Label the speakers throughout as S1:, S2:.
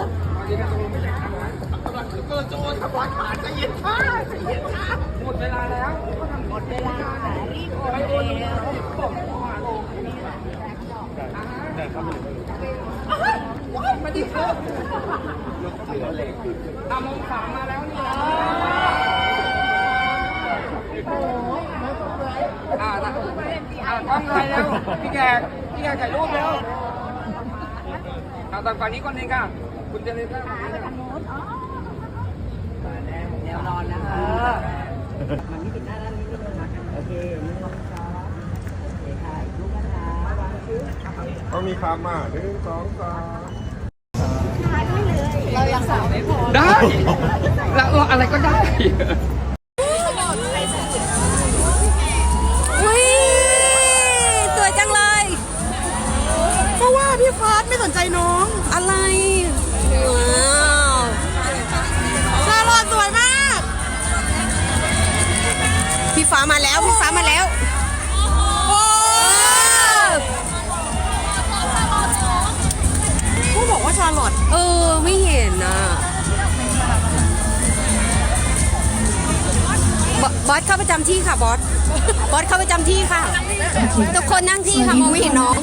S1: หมดเวลาแล้วหมดเวลารีบโอนเร็วมาดิครับอามงสามมาแล้วนี่นะอ่านะอ่าทำอะไรแล้วพี่แกพี่แกถ่ายรูปแล้วเอาตอนก่อนนี้คนนึงค่ะ คุณเจริญค่ะ
S2: เดี๋ยวนอนนะคะมันไม่ติดหน้าด้านนี้นะคะโอเคหนึ่งสองสามโอเคค่ะอีกรูปนะคะวางชื้อ
S3: ต้องมีคำอะหนึ่งสองสาม
S2: เรายังสาวไม่พอ
S1: ได้แล้วเราอะไรก็ได้
S4: อุ้ยสวยจังเลย
S2: เพราะว่าพี่ฟาสไม่สนใจน้อง
S4: อะไรา
S2: มา
S4: แล้วพี่ฟ้ามาแล้วโอ้
S2: ผู้บอกว่าชาลอต
S4: เออ ไม่เห็นอะบอบอสเข้าประจำที่ค่ะบอสบอสเข้าประจำที่ค่ะ ทุกคนนั่งที่ค่ะมองไม่เห็นน้อง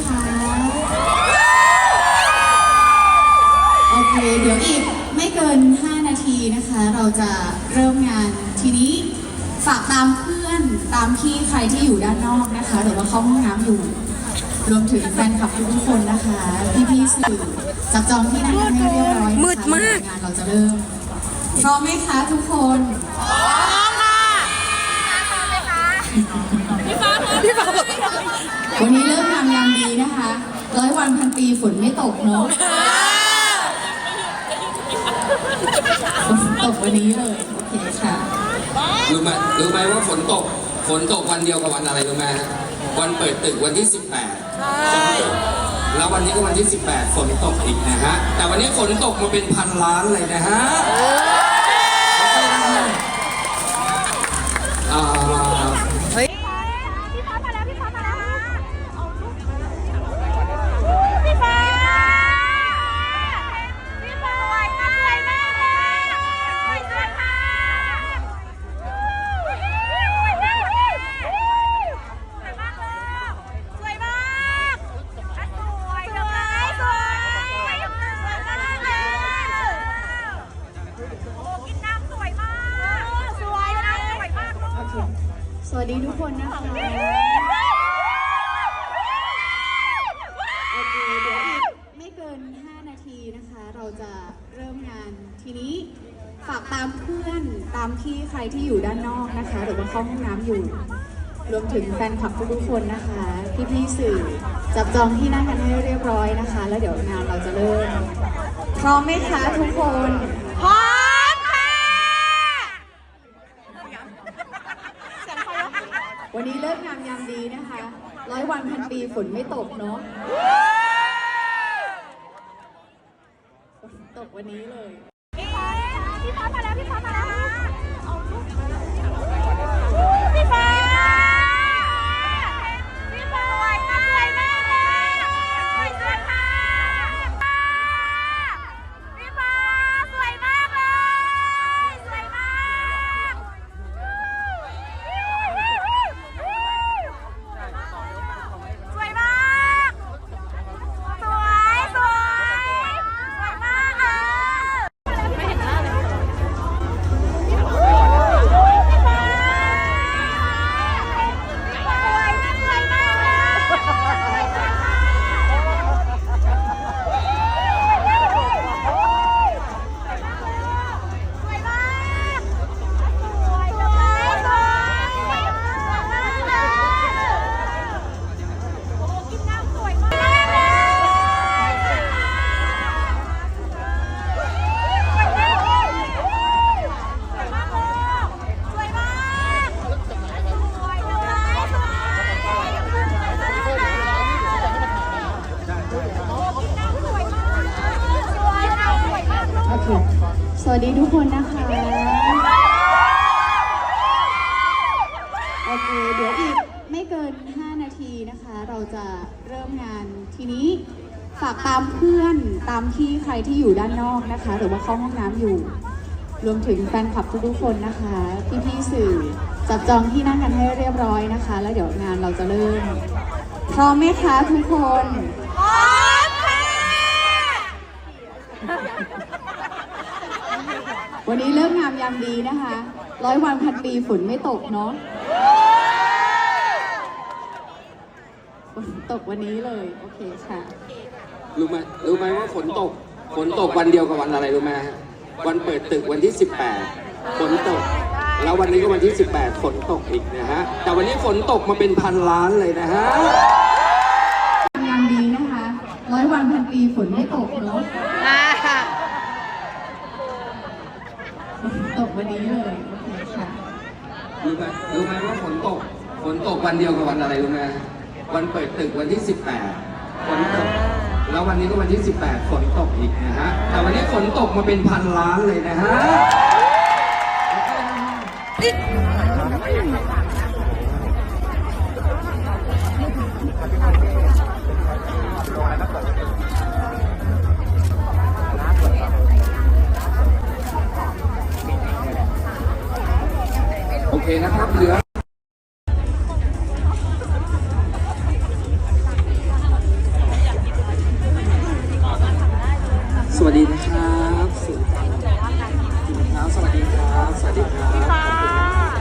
S5: โอเค เดี๋ยวอีกไม่เกิน 5 นาทีนะคะ เราจะเริ่มงานทีนี้ฝากตามเพื่อน ตามพี่ใครที่อยู่ด้านนอกนะคะ หรือว่าเข้าห้องน้ำอยู่ รวมถึงแฟนคลับทุกๆคนนะคะ พี่ๆสื่อจับจองที่นั่งกันให้เรียบร้อยนะคะ
S4: มืดมาก
S5: งานเราจะเริ่มพร้อมไหมคะทุกคน
S4: พี่ฟ้าบอก
S5: วันนี้เริ่มงามยามดีนะคะร้อยวันพันปีฝนไม่ตกเนาะฝนตกวันนี้เลยโอเคค่ะ
S6: รู้ไหมรู้ไหมว่าฝนตก ฝนตกวันเดียวกับวันอะไรรู้ไหมฮะวันเปิดตึกวันที่ 18ฝนตกแล้ววันนี้ก็วันที่ 18 ฝนตกอีกนะฮะ แต่วันนี้ฝนตกมาเป็นพันล้านเลยนะฮะอ่า
S4: เฮ้ย
S7: พี่ฟ้ามาแล้ว พี่ฟ้ามาแล้วเอาลูกพี่ฟ้า พี่ฟ้าสวยมากสวยมากเลยสวยค่ะสวยมากเลยสวยมากเลยสวยมากอะสวยสวยสวยสวยมากเลยโอ้กินน้ำสวยมากสวยน้ำสวยมากลูก
S5: สวัส ดีทุกคนนะคะโอเคเดี๋ยวอีกไม่เกิน 5 นาทีนะคะ เราจะเริ่มงานทีนี้ฝากตามเพื่อนตามพี่ใครที่อยู่ด้านนอกนะคะหรือว่าเข้าห้องน้ำอยู่ รวมถึงแฟนคลับทุกๆคนนะคะพี่ๆสื่อจับจองที่นั่งกันให้เรียบร้อยนะคะ แล้วเดี๋ยวงานเราจะเริ่มพร้อมไหมคะทุกคน
S7: พร้อมค่ะ
S5: วันนี้เลิก งามยามดีนะคะ ร้อยวันพันปีฝนไม่ตกเนาะฝนตกวันนี้เลย
S7: พี่ฟ้าพี่ฟ้ามาแล้ว พี่ฟ้ามาแล้วเอาลูกพี่ฟ้า พี่ฟ้าสวยมากสวยมากเลยสวยค่ะพี่ฟ้าสวยมากเลยสวยมากสวยมาก สวยสวยสวยมากเออไม่เห็นหน้าเลยพี่ฟ้าพี่ฟ้าสวยมากสวยมากเลยสวยมากสวยสวยสวยสวยมากเลยโอ้กินน้ำสวยมากเลย สวยมากลูกสวยมากสวยสวยสวยสวยโอ้กินน้ำสวยมากสวยน้ำสวยมากลูก
S5: โอเค สวัสดีทุกคนนะคะ โอเค เดี๋ยวอีกไม่เกิน 5 นาทีนะคะ เราจะเริ่มงานทีนี้ฝากตามเพื่อนตามพี่ใครที่อยู่ด้านนอกนะคะ หรือว่าเข้าห้องน้ำอยู่ รวมถึงแฟนคลับทุกๆคนนะคะพี่ๆสื่อจับจองที่นั่งกันให้เรียบร้อยนะคะ แล้วเดี๋ยวงานเราจะเริ่ม พร้อมไหมคะทุกคน
S7: พร้อมค่ะ
S5: วันนี้เริ่มงามยามดีนะคะ ร้อยวันพันปีฝนไม่ตกเนาะฝนตกวันนี้เลย โอเคค่ะ
S6: รู้ไหมรู้ไหมว่าฝนตก ฝนตกวันเดียวกับวันอะไรรู้ไหมฮะ วันเปิดตึกวันที่ 18 ฝนตก แล้ววันนี้ก็วันที่ 18 ฝนตกอีกนะฮะ แต่วันนี้ฝนตกมาเป็นพันล้านเลยนะฮะ
S5: ยามดีนะคะ ร้อยวันพันปีฝนไม่ตกเนาะฝน ตกวันนี้เลยโอเคค่ะ
S6: รู้ไหมรู้ไหมว่าฝนตก ฝนตกวันเดียวกับวันอะไรรู้ไหมวันเปิดตึกวันที่ 18ฝนตก แล้ววันนี้ก็วันที่ 18ฝนตกอีกนะฮะ แต่วันนี้ฝนตกมาเป็นพันล้านเลยนะฮะ เคนะครับเหลือสวัสดีนะครับสวัสดีครับ สวัสดีครับ สวัสดีครับ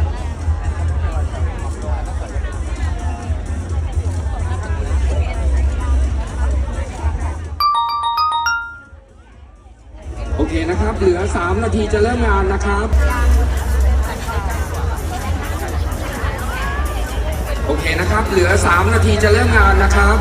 S6: โอเคนะครับ เหลือ 3 นาทีจะเริ่มงานนะครับ โอเคนะครับ เหลือ 3 นาทีจะเริ่มงานนะครับ